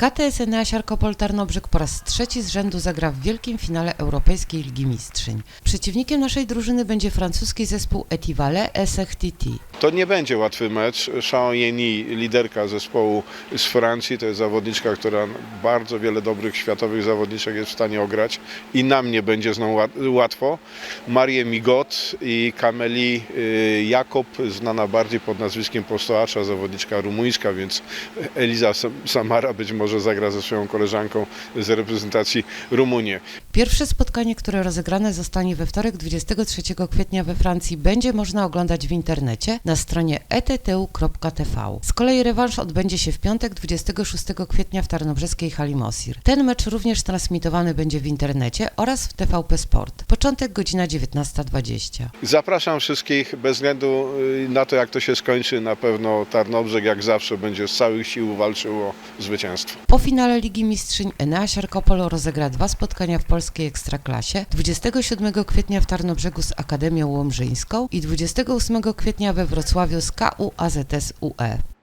KTS Enea Siarkopol Tarnobrzeg po raz trzeci z rzędu zagra w wielkim finale Europejskiej Ligi Mistrzyń. Przeciwnikiem naszej drużyny będzie francuski zespół Etivale SRTT. To nie będzie łatwy mecz. Shao Yeni, liderka zespołu z Francji, to jest zawodniczka, która bardzo wiele dobrych światowych zawodniczek jest w stanie ograć i nam nie będzie z nią łat- łatwo. Marię Migot i Kameli y, Jakob, znana bardziej pod nazwiskiem Postoacza, zawodniczka rumuńska, więc Eliza Sam- Samara być może zagra ze swoją koleżanką z reprezentacji Rumunię. Pierwsze spotkanie, które rozegrane zostanie we wtorek 23 kwietnia we Francji, będzie można oglądać w internecie na stronie ettu.tv. Z kolei rewanż odbędzie się w piątek 26 kwietnia w tarnobrzeskiej hali Mosir. Ten mecz również transmitowany będzie w internecie oraz w TVP Sport. Początek godzina 19.20. Zapraszam wszystkich, bez względu y, na to, jak to się skończy, na pewno Tarnobrzeg jak zawsze będzie z całych sił walczył o zwycięstwo. Po finale Ligi Mistrzyń Enea Siarkopol rozegra dwa spotkania w polskiej Ekstraklasie 27 kwietnia w Tarnobrzegu z Akademią Łomżyńską i 28 kwietnia we Wrocławiu z KU AZS UE.